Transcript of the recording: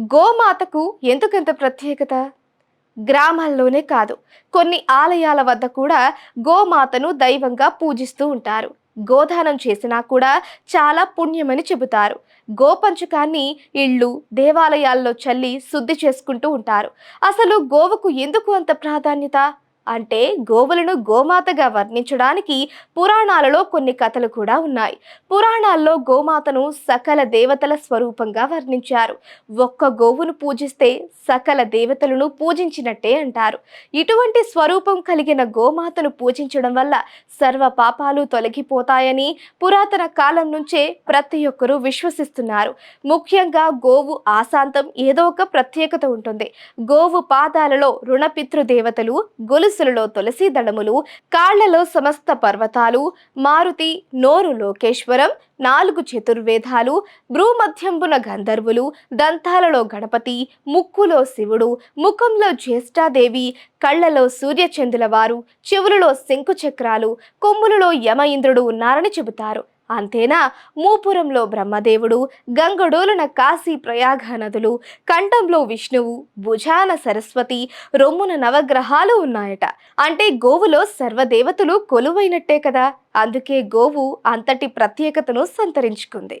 గోమాతకు ఎందుకంత ప్రత్యేకత? గ్రామాల్లోనే కాదు కొన్ని ఆలయాల వద్ద కూడా గోమాతను దైవంగా పూజిస్తూ ఉంటారు. గోదానం చేసినా కూడా చాలా పుణ్యమని చెబుతారు. గోపంచకాన్ని ఇళ్ళు దేవాలయాల్లో చల్లి శుద్ధి చేసుకుంటూ ఉంటారు. అసలు గోవుకు ఎందుకు అంత ప్రాధాన్యత? అంటే గోవులను గోమాతగా వర్ణించడానికి పురాణాలలో కొన్ని కథలు కూడా ఉన్నాయి. పురాణాల్లో గోమాతను సకల దేవతల స్వరూపంగా వర్ణించారు. ఒక్క గోవును పూజిస్తే సకల దేవతలను పూజించినట్టే అంటారు. ఇటువంటి స్వరూపం కలిగిన గోమాతను పూజించడం వల్ల సర్వ పాపాలు తొలగిపోతాయని పురాతన కాలం నుంచే ప్రతి ఒక్కరూ విశ్వసిస్తున్నారు. ముఖ్యంగా గోవు ఆశాంతం ఏదో ఒక ప్రత్యేకత ఉంటుంది. గోవు పాదాలలో రుణపితృదేవతలు దేవతలు గొలుసులలో తులసి దళములు కాళ్ళలో సమస్త పర్వతాలు మారుతి నోరు లోకేశ్వరం నాలుగు చతుర్వేదాలు భ్రూమధ్యంబున గంధర్వులు దంతాలలో గణపతి ముక్కులో శివుడు ముఖంలో జ్యేష్ఠాదేవి కళ్ళలో సూర్యచంద్రుల వారు చెవులలో శంకు చక్రాలు కొమ్ములలో యమ ఇంద్రుడు ఉన్నారని చెబుతారు. అంతేనా? మూపురంలో బ్రహ్మదేవుడు గంగడోలున కాశీ ప్రయాగ నదులు కంఠంలో విష్ణువు భుజాన సరస్వతి రొమ్మున నవగ్రహాలు ఉన్నాయట. అంటే గోవులో సర్వదేవతలు కొలువైనట్టే కదా? అందుకే గోవు అంతటి ప్రత్యేకతను సంతరించుకుంది.